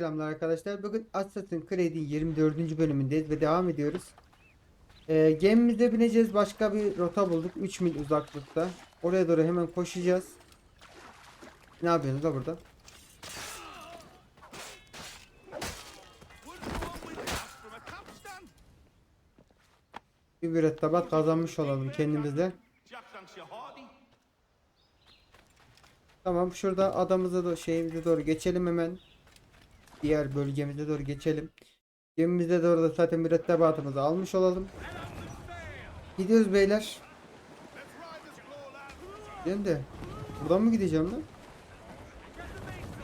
selamlar arkadaşlar. Bugün Assassin's Creed'in 24. bölümündeyiz ve devam ediyoruz. Ee, gemimize bineceğiz. Başka bir rota bulduk. 3 mil uzaklıkta. Oraya doğru hemen koşacağız. Ne yapıyorsunuz da burada? Bir mürettebat kazanmış olalım kendimize. Tamam şurada adamıza da şeyimize doğru geçelim hemen. Diğer bölgemize doğru geçelim. Gemimize doğru da zaten mürettebatımızı almış olalım. Gidiyoruz beyler. Ben de buradan mı gideceğim lan?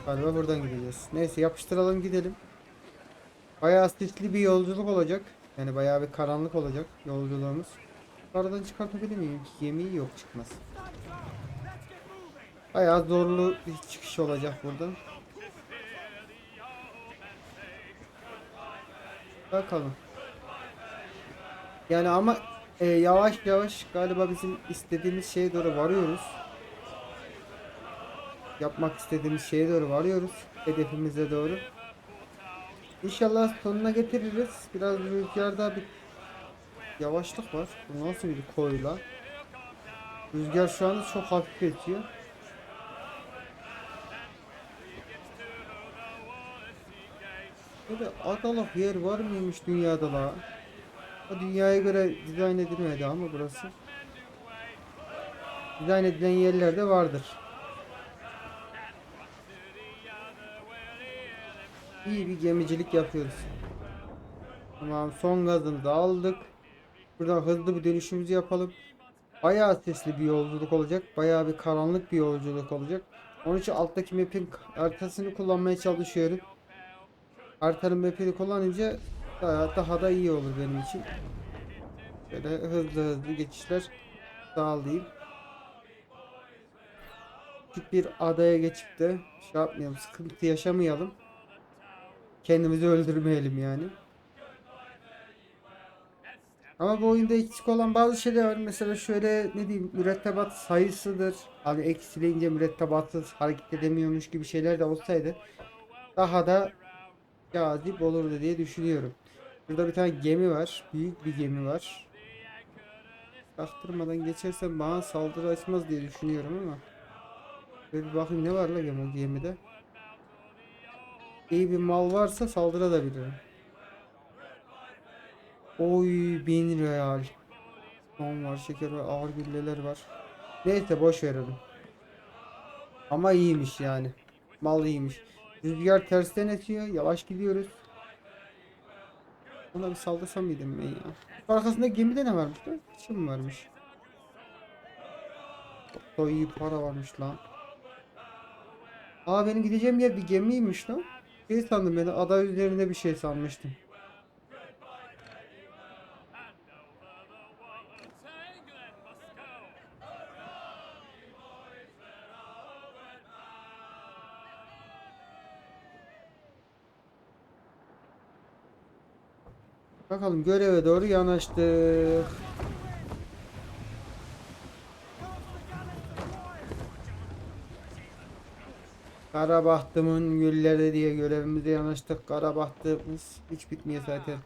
Galiba buradan gideceğiz. Neyse yapıştıralım gidelim. Bayağı sisli bir yolculuk olacak. Yani bayağı bir karanlık olacak yolculuğumuz. Aradan çıkartabilir miyim? Gemi yok çıkmaz. Bayağı zorlu bir çıkış olacak buradan. Bakalım. Yani ama e, yavaş yavaş galiba bizim istediğimiz şeye doğru varıyoruz. Yapmak istediğimiz şeye doğru varıyoruz. Hedefimize doğru. İnşallah sonuna getiririz. Biraz rüzgarda bir yavaşlık var. Bu nasıl bir koyla? Rüzgar şu anda çok hafif esiyor. Böyle adalık yer var mıymış dünyada la? O dünyaya göre dizayn edilmedi ama burası. Dizayn edilen yerlerde vardır. İyi bir gemicilik yapıyoruz. Tamam son gazımızı aldık. Buradan hızlı bir dönüşümüzü yapalım. Bayağı sesli bir yolculuk olacak. Bayağı bir karanlık bir yolculuk olacak. Onun için alttaki map'in haritasını kullanmaya çalışıyorum. Haritanın map'ini kullanınca daha, daha da iyi olur benim için. Böyle hızlı hızlı geçişler sağlayayım. Küçük bir adaya geçip de şey yapmayalım, sıkıntı yaşamayalım. Kendimizi öldürmeyelim yani. Ama bu oyunda eksik olan bazı şeyler var. Mesela şöyle ne diyeyim mürettebat sayısıdır. Abi eksileyince mürettebatsız hareket edemiyormuş gibi şeyler de olsaydı daha da cazip olurdu diye düşünüyorum. Burada bir tane gemi var. Büyük bir gemi var. Çaktırmadan geçersem bana saldırı açmaz diye düşünüyorum ama. Böyle bir bakayım ne var la gemi, gemide. İyi bir mal varsa saldırabilirim. Oy bin real. Son var şeker var ağır gülleler var. Neyse boş verelim. Ama iyiymiş yani. Mal iyiymiş. Rüzgar tersten esiyor. Yavaş gidiyoruz. Ona bir saldırsam mıydım ben ya? Arkasında gemide ne varmış lan? Çim mi varmış? Çok da iyi para varmış lan. Aa benim gideceğim yer bir gemiymiş lan. Şey sandım beni ada üzerinde bir şey sanmıştım. Bakalım göreve doğru yanaştık. Kara bahtımın gülleri diye görevimize yanaştık. Kara bahtımız hiç bitmiyor zaten. Mine?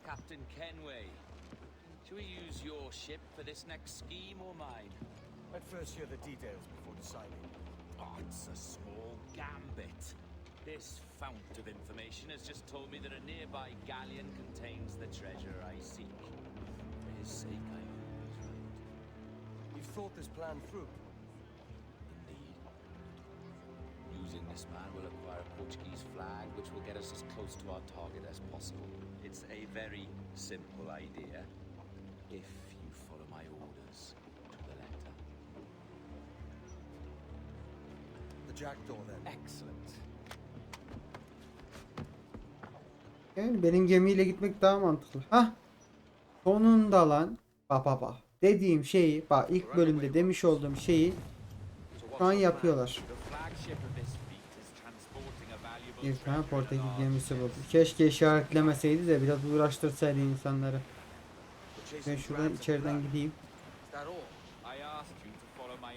I'd first hear the details before deciding. Oh, it's a small gambit. This fount of information has just told me that a nearby galleon contains the treasure I seek. For his sake, I always right. You've thought this plan through. Indeed. Using this man will acquire a Portuguese flag, which will get us as close to our target as possible. It's a very simple idea, if you follow my orders to the letter. The jackdaw then. Excellent. Yani benim gemiyle gitmek daha mantıklı. Hah. Sonunda lan. Bak bak bak. Dediğim şeyi bak ilk bölümde demiş olduğum şeyi şu an yapıyorlar. Bir tane Portekiz gemisi buldu. Keşke işaretlemeseydi de biraz uğraştırsaydı insanları. Ben şuradan içeriden gideyim.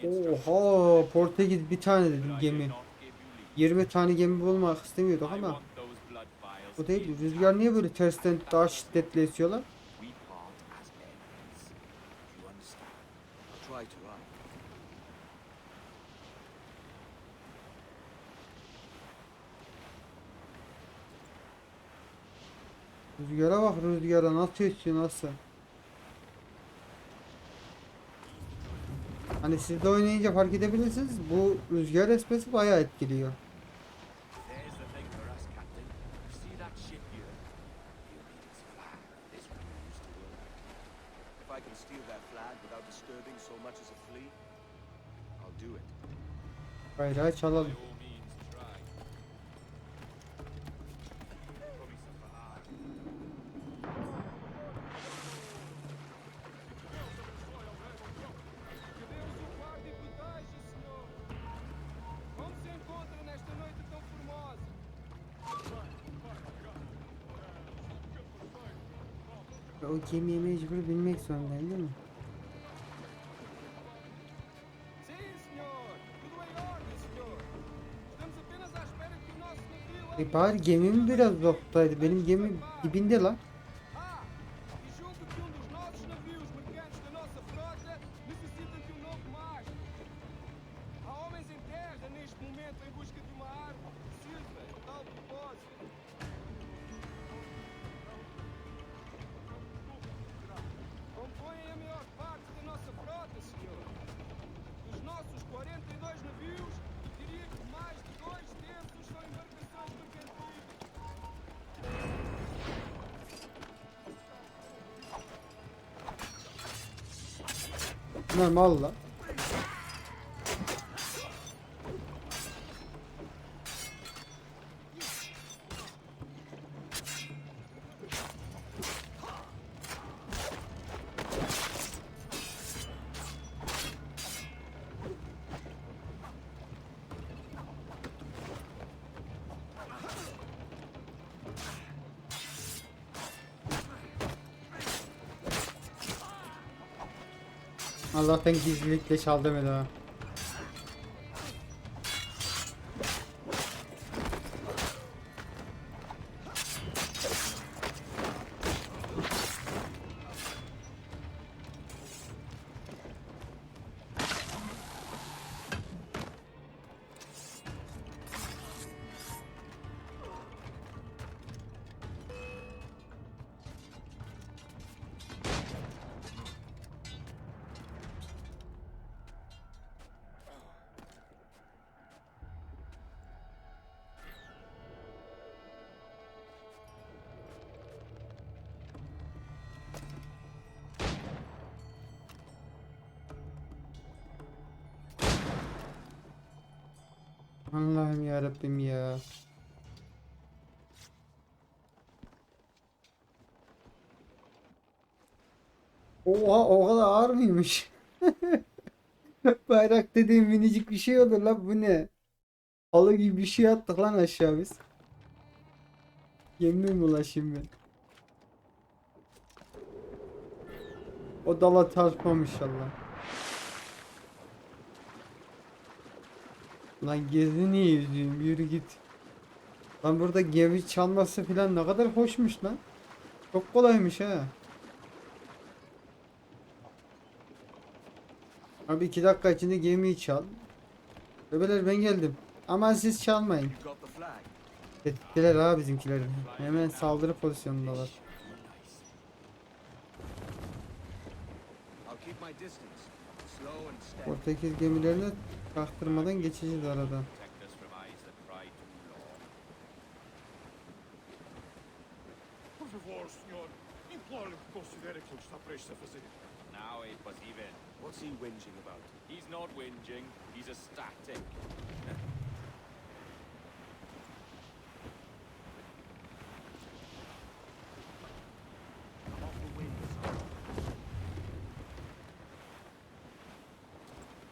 Oha Portekiz bir tane dedim but I did gemi. not give you leave. 20 tane gemi bulmak istemiyorduk ama Bu değil. Rüzgar niye böyle tersten daha şiddetli esiyorlar? Rüzgara bak rüzgara nasıl esiyor nasıl. Hani siz de oynayınca fark edebilirsiniz. Bu rüzgar esmesi bayağı etkiliyor. Tão formosa? O gemiye mecbur binmek zorundayım değil mi? E bari gemim biraz uzaktaydı. Benim gemim dibinde lan. Normal lan. Allah'tan gizlilikle çal demedi ha. Allah'ım ya Rabbim ya. Oha o kadar ağır mıymış? Bayrak dediğim minicik bir şey olur lan bu ne? Halı gibi bir şey attık lan aşağı biz. Yemin mi ulaşayım ben? O dala çarpmam inşallah. Lan gezi niye yüzüyorum yürü git. Lan burada gemi çalması falan ne kadar hoşmuş lan. Çok kolaymış ha. Abi iki dakika içinde gemiyi çal. Bebeler ben geldim. Ama siz çalmayın. Tetiktiler ha bizimkileri. Hemen saldırı pozisyonundalar. Portekiz gemilerine çaktırmadan geçeceğiz arada. Protect us from eyes that pry too long. Por favor, senhor. Imploro-lhe que considere aquilo que está prestes a fazer. Now it was even. What's he whinging about? He's not whinging, he's ecstatic.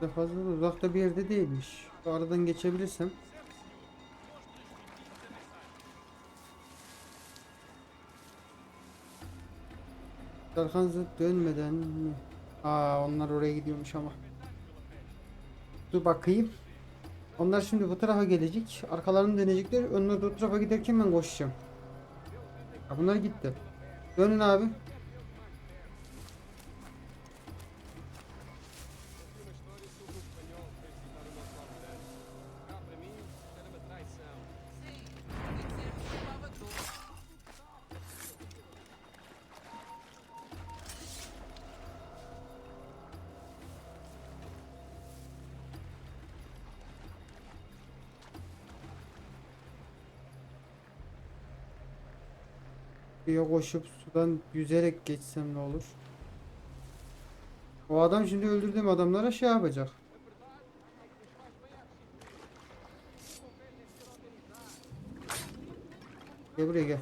De fazla uzakta bir yerde değilmiş. Aradan geçebilirsem. Arkanızı dönmeden mi? Aa onlar oraya gidiyormuş ama. Dur bakayım. Onlar şimdi bu tarafa gelecek. Arkalarını dönecekler. Onlar da o tarafa giderken ben koşacağım. Ha, bunlar gitti. Dönün abi. Bir koşup sudan yüzerek geçsem ne olur? O adam şimdi öldürdüğüm adamlara şey yapacak. Gel buraya gel.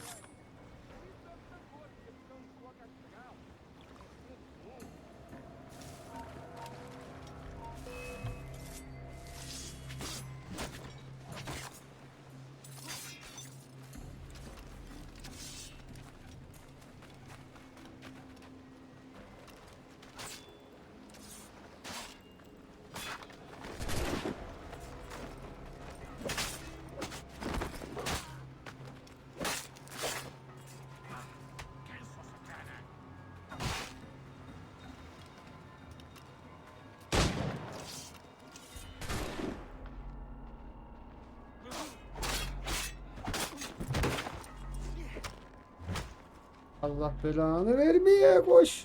Allah belanı vermeye koş.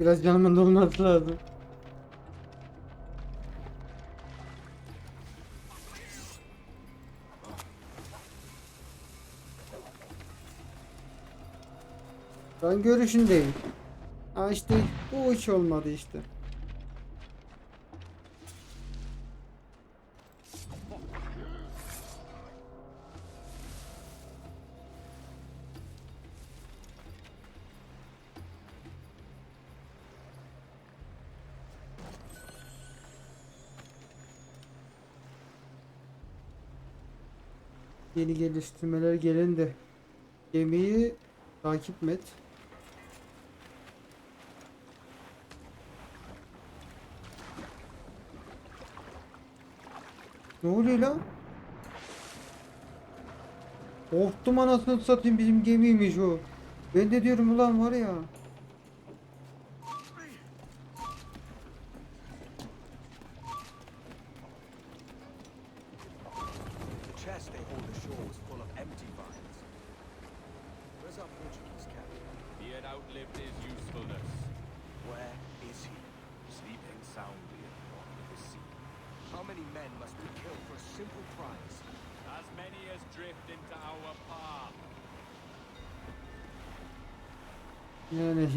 Biraz canımın dolması lazım. Ben görüşündeyim. Ha işte bu hiç olmadı işte. Yeni geliştirmeler gelindi. Gemiyi takip et. Ne oluyor lan? Korktum anasını satayım bizim gemiymiş o. Ben de diyorum ulan var ya.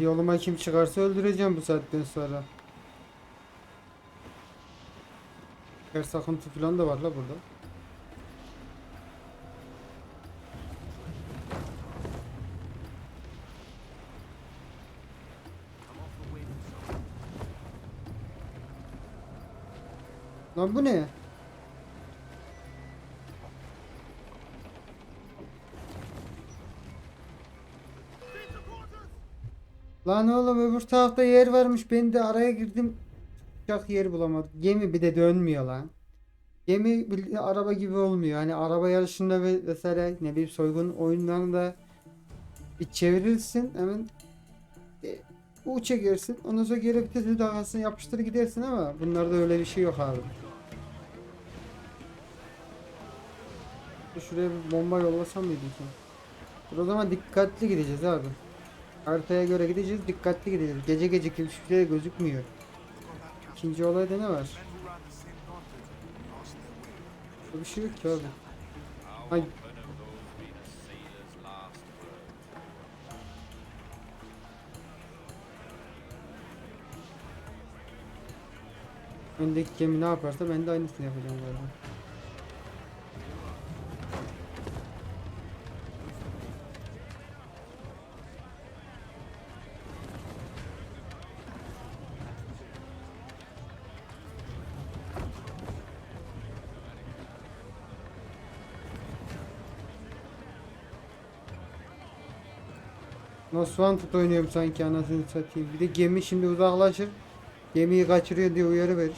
Yoluma kim çıkarsa öldüreceğim bu saatten sonra. Her sakıntı falan da var la burada. Lan bu ne? Lan oğlum öbür tarafta yer varmış. Ben de araya girdim. Çıkacak yer bulamadım. Gemi bir de dönmüyor lan. Gemi bildiğin araba gibi olmuyor. Hani araba yarışında ve vesaire ne bileyim soygun oyunlarında bir çevirirsin hemen e, U çekersin. Ondan sonra geri vitesi dakikasını yapıştır gidersin ama bunlarda öyle bir şey yok abi. Şuraya bir bomba yollasam mıydı ki? O zaman dikkatli gideceğiz abi. Haritaya göre gideceğiz, dikkatli gideceğiz. Gece gece kimse şey gözükmüyor. İkinci olayda ne var? Bir şey yok ki abi. Ay. Öndeki gemi ne yaparsa ben de aynısını yapacağım galiba. Most Wanted oynuyorum sanki anasını satayım. Bir de gemi şimdi uzaklaşır. Gemiyi kaçırıyor diye uyarı verir.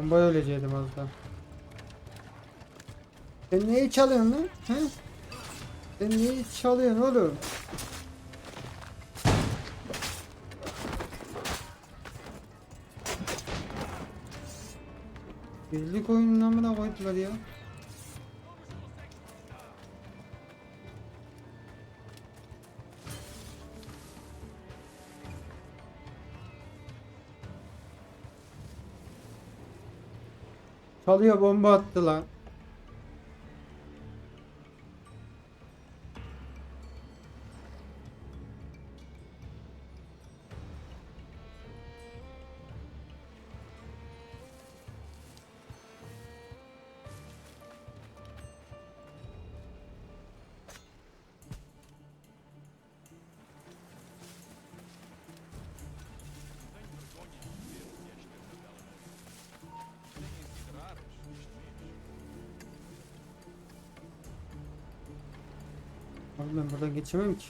Bomba öleceydim az daha. Sen neyi çalıyorsun lan? He? Sen neyi çalıyorsun oğlum? Birlik oyunun amına koydular ya. Çalıyor bomba attı lan. Abi ben buradan geçemem ki.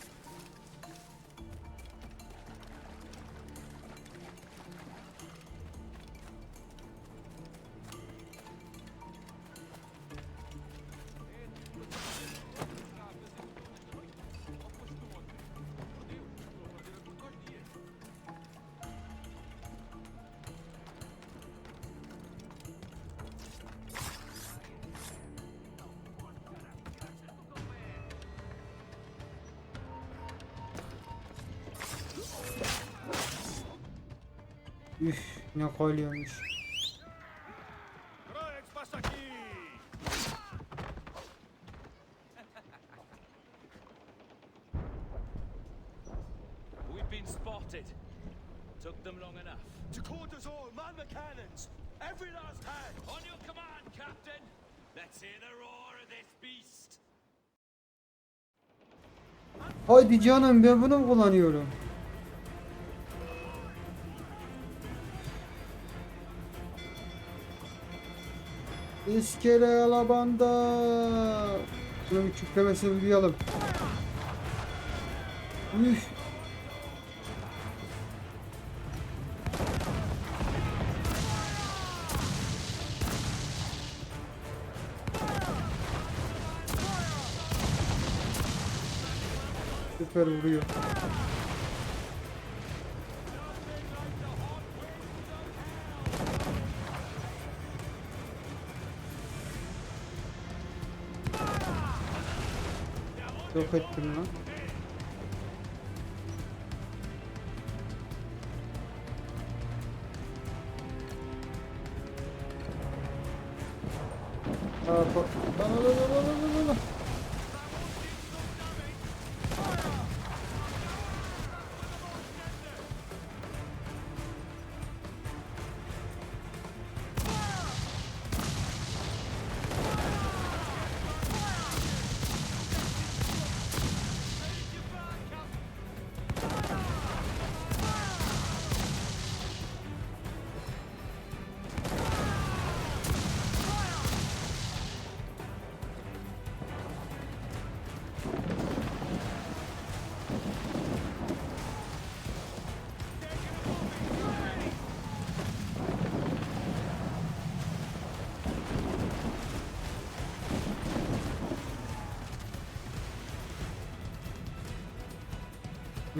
Ne koyuyormuş. Rex, pasa aquí! We've been spotted. Took them long enough. To quarters all, man the cannons! Every last hand! On your command, Captain. Let's hear the roar of this beast. Haydi canım ben bunu mu kullanıyorum? İskele alabanda. Şunu bir küplemesini bir duyalım. Üf. Süper vuruyor. Yok ettim lan.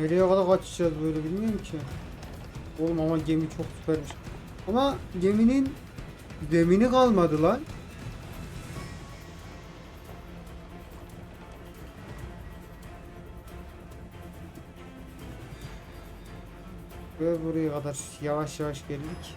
Nereye kadar kaçacağız böyle bilmiyorum ki. Oğlum ama gemi çok süpermiş. Ama geminin zemini kalmadı lan. Ve buraya kadar yavaş yavaş geldik.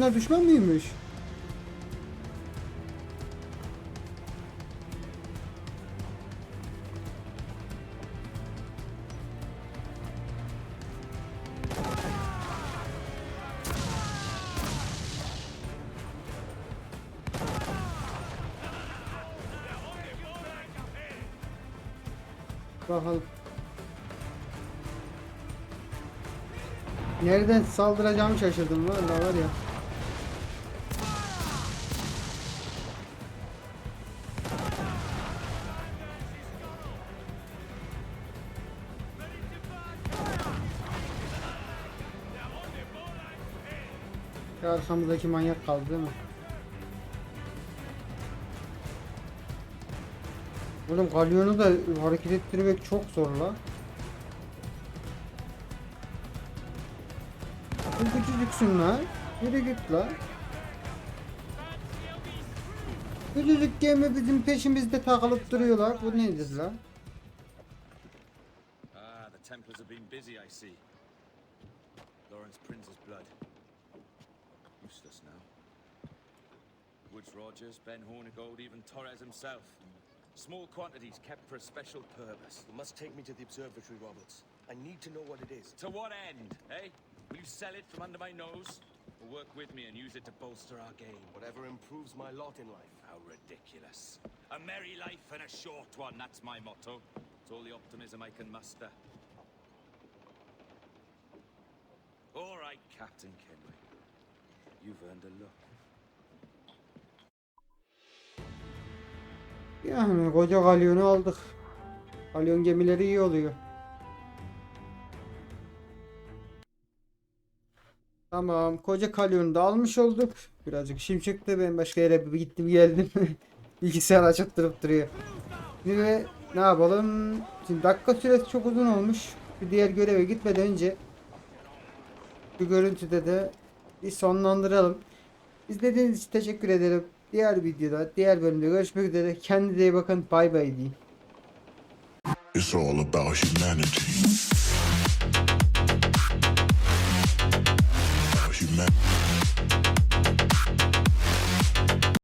Bunlar düşman mıymış? Bakalım. Nereden saldıracağımı şaşırdım vallahi var ya. Arkamızdaki manyak kaldı değil mi? Oğlum galyonu da hareket ettirmek çok zor la. Bu küçücüksün la. Yürü git la. Küçücük gemi bizim peşimizde takılıp duruyorlar. Bu nedir la? Ah, Templars have been busy, I see. Lawrence Prince's blood. Rogers, Ben Hornigold, even Torres himself. Small quantities kept for a special purpose. You must take me to the observatory, Roberts. I need to know what it is. To what end, eh? Will you sell it from under my nose? Or work with me and use it to bolster our game? Whatever improves my lot in life. How ridiculous. A merry life and a short one, that's my motto. It's all the optimism I can muster. All right, Captain Kenway. You've earned a look. Yani koca galyonu aldık. Galyon gemileri iyi oluyor. Tamam, koca kalyonu da almış olduk. Birazcık işim çıktı. Ben başka yere bir gittim geldim. Bilgisayar açıp durup duruyor. Şimdi ne yapalım? Şimdi dakika süresi çok uzun olmuş. Bir diğer göreve gitmeden önce bu görüntüde de bir sonlandıralım. İzlediğiniz için teşekkür ederim. Diğer videoda, diğer bölümde görüşmek üzere. Kendinize iyi bakın. Bay bay diyeyim. It's all about humanity.